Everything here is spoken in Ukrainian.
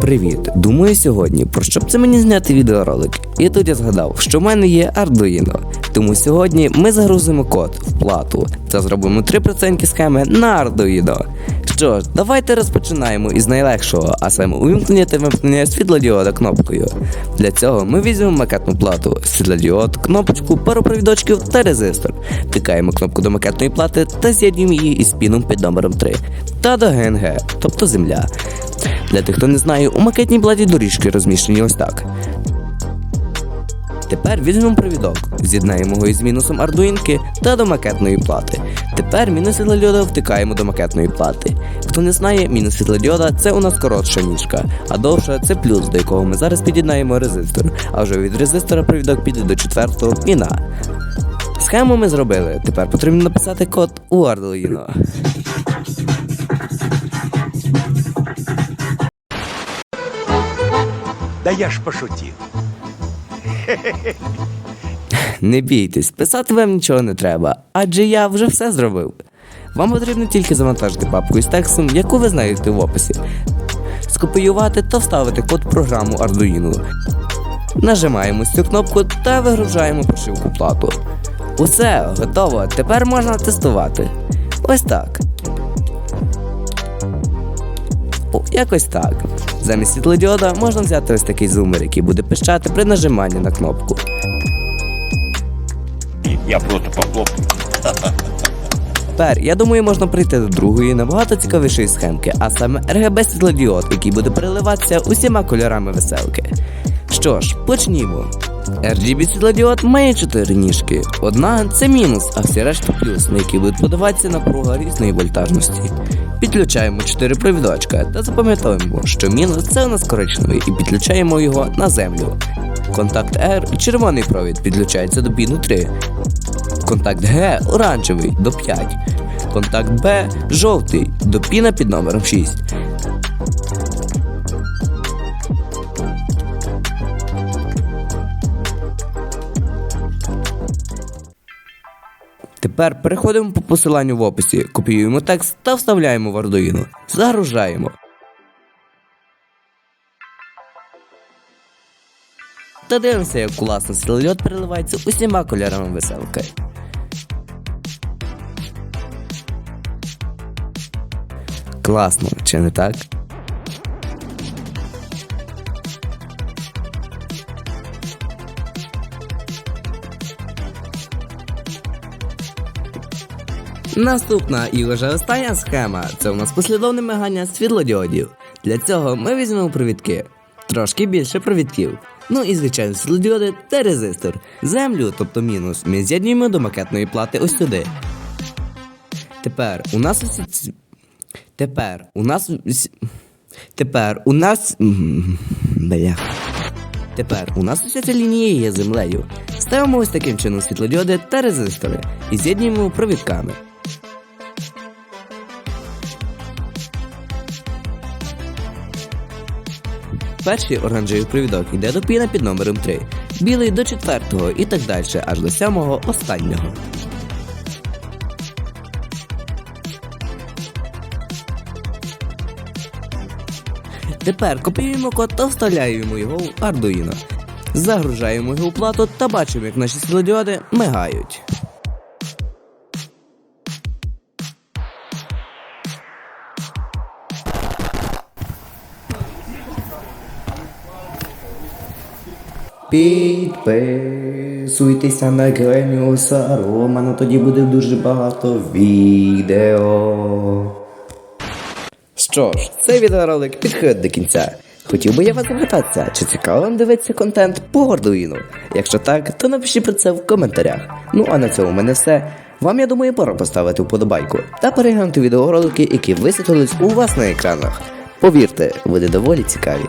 Привіт! Думаю сьогодні, про що б це мені зняти відеоролик. І тут я згадав, що в мене є Arduino. Тому сьогодні ми загрузимо код в плату та зробимо 3% схеми на Arduino. Що ж, давайте розпочинаємо із найлегшого, а саме увімкнення та вимкнення світлодіода кнопкою. Для цього ми візьмемо макетну плату, світлодіод, кнопочку, пару провідочків та резистор. Втикаємо кнопку до макетної плати та з'єднуємо її із піном під номером 3 та до ГНГ, тобто земля. Для тих, хто не знає, у макетній платі доріжки розміщені ось так. Тепер візьмемо провідок, з'єднаємо його із мінусом ардуїнки та до макетної плати. Тепер мінус світлодіода втикаємо до макетної плати. Хто не знає, мінус світлодіода це у нас коротша ніжка, а довша це плюс, до якого ми зараз під'єднаємо резистор. А вже від резистора провідок піде до четвертого піна. Схему ми зробили. Тепер потрібно написати код у Arduino. Да я ж пошутил. Не бійтесь, писати вам нічого не треба, адже я вже все зробив. Вам потрібно тільки завантажити папку із текстом, яку ви знайдете в описі, скопіювати та вставити код програму Arduino. Нажимаємо цю кнопку та вигружаємо прошивку плату. Усе, готово, тепер можна тестувати. Ось так. О, якось так. Замість світлодіода можна взяти ось такий зумер, який буде пищати при нажиманні на кнопку. Я просто похлопаю. Тепер, я думаю, можна прийти до другої набагато цікавішої схемки, а саме RGB світлодіод, який буде переливатися усіма кольорами веселки. Що ж, почнімо. RGB світлодіод має 4 ніжки. Одна це мінус, а всі решта плюс, на які будуть подаватися напруга різної вольтажності. Підключаємо 4 провідочка та запам'ятовуємо, що мінус це у нас коричневий і підключаємо його на землю. Контакт R червоний провід підключається до піну 3. Контакт Г оранжевий до 5. Контакт Б жовтий до піна під номером 6. Тепер переходимо по посиланню в описі, копіюємо текст та вставляємо в Arduino. Загружаємо. Та дивимося, як класно стрільот переливається усіма кольорами веселки. Класно, чи не так? Наступна і вже остання схема це у нас послідовне мигання світлодіодів. Для цього ми візьмемо провідки, трошки більше провідків. Ну і звичайно світлодіоди та резистор. Землю, тобто мінус, ми з'єднуємо до макетної плати ось сюди. Тепер у нас ось Тепер у нас Тепер у нас. Бля. Тепер у нас уся ця лінія є землею. Ставимо ось таким чином світлодіоди та резистори і з'єднуємо провідками. Перший оранжевий провідок йде до піна під номером 3, білий до четвертого і так далі, аж до сьомого останнього. Тепер копіюємо код та вставляємо його в Arduino. Загружаємо його у плату та бачимо, як наші світлодіоди мигають. Підписуйтеся на Геніуса Романа, тоді буде дуже багато відео. Що ж, цей відеоролик підходить до кінця. Хотів би я вас запитатися, чи цікаво вам дивитися контент по Гордуїну? Якщо так, то напишіть про це в коментарях. Ну а на цьому в мене все. Вам, я думаю, пора поставити вподобайку та переглянути відеоролики, які висвітлились у вас на екранах. Повірте, вони доволі цікаві.